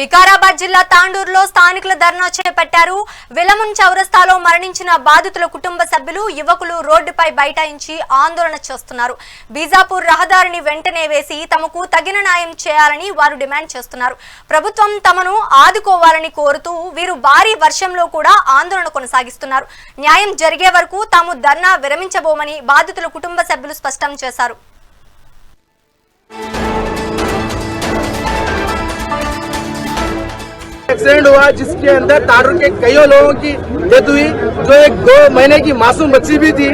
వికారాబాద్ జిల్లా తాండూరులో స్థానికుల ధర్నా చేపట్టారు. విలమున్ చౌరస్తాలో మరణించిన బాధితుల కుటుంబ సభ్యులు యువకులు రోడ్డుపై బైఠాయించి ఆందోళన చేస్తున్నారు. బీజాపూర్ రహదారిని వెంటనే వేసి తమకు తగిన న్యాయం చేయాలని వారు డిమాండ్ చేస్తున్నారు. ప్రభుత్వం తమను ఆదుకోవాలని కోరుతూ వీరు భారీ వర్షంలో కూడా ఆందోళన కొనసాగిస్తున్నారు. న్యాయం జరిగే వరకు తాము ధర్నా విరమించబోమని బాధితుల కుటుంబ సభ్యులు స్పష్టం చేశారు. एक्सीडेंट हुआ, जिसके अंदर तारुर के कई लोगों की डेथ हुई, जो एक दो महीने की मासूम बच्ची भी थी,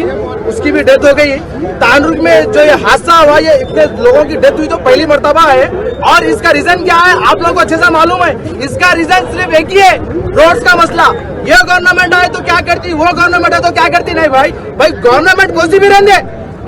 उसकी भी डेथ हो गई। तांडुर में जो ये हादसा हुआ, ये इतने लोगों की डेथ हुई तो पहली मरतबा है। और इसका रीजन क्या है, आप लोगों को अच्छे से मालूम है। इसका रीजन सिर्फ़ एक ही है रोड का मसला। ये गवर्नमेंट आए तो क्या करती, वो गवर्नमेंट आए तो क्या करती? नहीं भाई भाई गवर्नमेंट कोई भी रहने।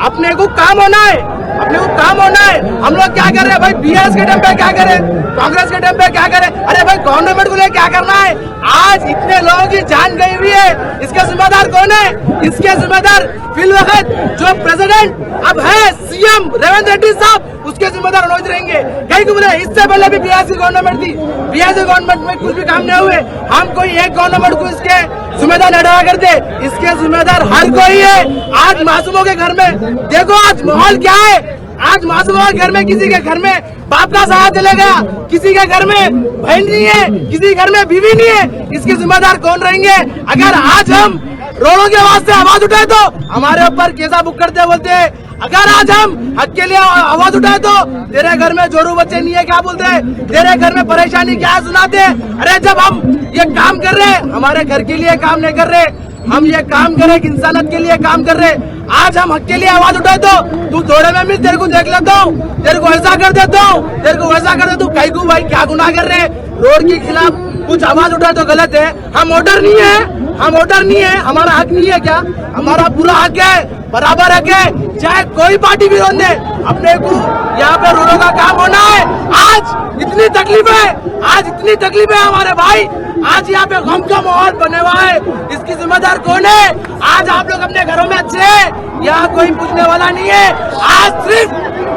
अपने को काम होना है, अपने को काम होना है। हम लोग क्या कर रहे हैं भाई बीएस के टाइम पे क्या करें? कांग्रेस के टाइम पे क्या करे? अरे भाई गवर्नमेंट को लिए क्या करना है? आज इतने लोगों की जान गई हुई है। इसके जिम्मेदार कौन है? इसके जिम्मेदार फिलवक्त जो प्रेसिडेंट अब है सीएम रेवंत रेड्डी साहब, उसके जिम्मेदार रोज रहेंगे। कहीं को बोले, इससे पहले भी बीआरसी गवर्नमेंट थी। बीआरसी गवर्नमेंट में कुछ भी काम नहीं हुए। हम कोई एक गवर्नमेंट को इसके जिम्मेदार डाला करते। इसके जिम्मेदार हर कोई है। आज मासूमों के घर में देखो, आज माहौल क्या है? आज मासूम के घर में किसी के घर में बाप का साथ चले गया किसी के घर में बहन नहीं है, किसी के घर में बीवी नहीं है, इसके जिम्मेदार कौन रहेंगे? अगर आज हम रोडों के वास्ते आवाज़ उठाए तो हमारे ऊपर केसा बुक करते बोलते हैं, अगर आज हम हक के लिए आवाज़ उठाए तो तेरे घर में जोरू बच्चे नहीं है, क्या बोलते हैं? तेरे घर में परेशानी क्या सुनाते हैं? अरे जब हम ये काम कर रहे हैं, हमारे घर के लिए काम नहीं कर रहे, हम ये काम कर हैं के लिए काम कर रहे हैं आज हम हक के लिए आवाज़ उठाए तो तू थोड़े में भी तेरे को देख लेता हूँ। तेरे को ऐसा कर देता हूँ, तेरे को वैसा कर देता हूँ कई को भाई, क्या गुनाह कर रहे रोड के खिलाफ कुछ आवाज़ उठाए तो गलत है। हम ऑर्डर नहीं है, हम वोटर नहीं है, हमारा हक नहीं है क्या? हमारा पूरा हक है, बराबर हक है। चाहे कोई पार्टी भी होने अपने को यहाँ पे रोडों का काम होना है। आज इतनी तकलीफ़ है, आज इतनी तकलीफ़ है हमारे भाई। आज यहाँ पे गम का माहौल बने हुआ है इसकी जिम्मेदार कौन है आज आप लोग अपने घरों में अच्छे हैं यहाँ कोई पूछने वाला नहीं है आज सिर्फ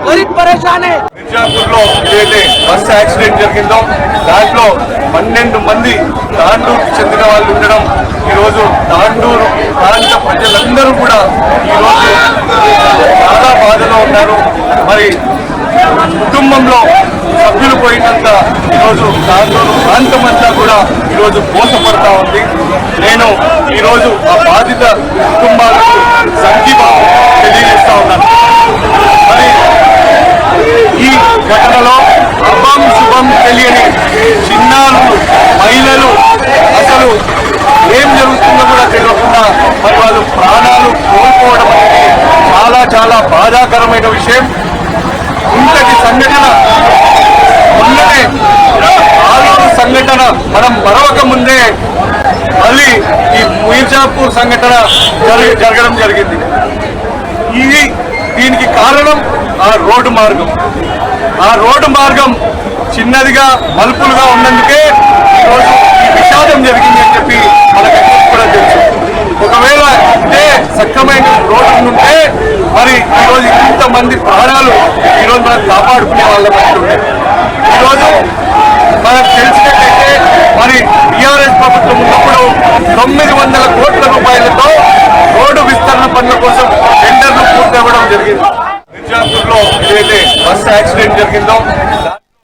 गरीब परेशान है మిర్జాపూర్లో ఏదైతే బస్సు యాక్సిడెంట్ జరిగిందో దాంట్లో పన్నెండు మంది తాండూరుకి చెందిన వాళ్ళు ఉండడం ఈరోజు తాండూరు ప్రాంత ప్రజలందరూ కూడా ఈరోజు చాలా బాధలో ఉన్నారు మరి కుటుంబంలో సభ్యులు పోయినంత ఈరోజు తాండూరు ప్రాంతమంతా కూడా ఈరోజు మోసపడతా ఉంది. నేను ఈరోజు ఆ బాధిత కుటుంబాలకు సంఘీభావం తెలియజేస్తా ఉన్నాను. మరి ఈ ఘటనలో అభం శుభం తెలియని చిన్నారులు మహిళలు అసలు ఏం జరుగుతుందో కూడా తెలియకుండా మరి వాళ్ళు ప్రాణాలు కోల్పోవడం అనేది చాలా చాలా బాధాకరమైన విషయం. ఇంతటి సంఘటన సంఘటన మనం మరొక ముందే మళ్ళీ ఈ మీర్జాపూర్ సంఘటన జరగడం జరిగింది. ఇది దీనికి కారణం ఆ రోడ్డు మార్గం. ఆ రోడ్డు మార్గం చిన్నదిగా మలుపులుగా ఉన్నందుకే ఈరోజు ఈ విషాదం జరిగింది అని చెప్పి మనకు కూడా తెలుసు. ఒకవేళ ఇదే సక్రమైన రోడ్డు ఉంటే మరి ఈరోజు ఇంతమంది ప్రాణాలు ఈరోజు మనం కాపాడుకునే వాళ్ళం అంటుండే ఈరోజు మనకు తెలిసినట్టయితే మరి టీఆర్ఎస్ ప్రభుత్వం ఉన్నప్పుడు తొమ్మిది వందల కోట్ల రూపాయలతో రోడ్డు విస్తరణ పనుల కోసం టెండర్లు పూర్తి అవ్వడం జరిగింది. మిర్జాపూర్లో ఏదైతే బస్సు యాక్సిడెంట్ జరిగిందో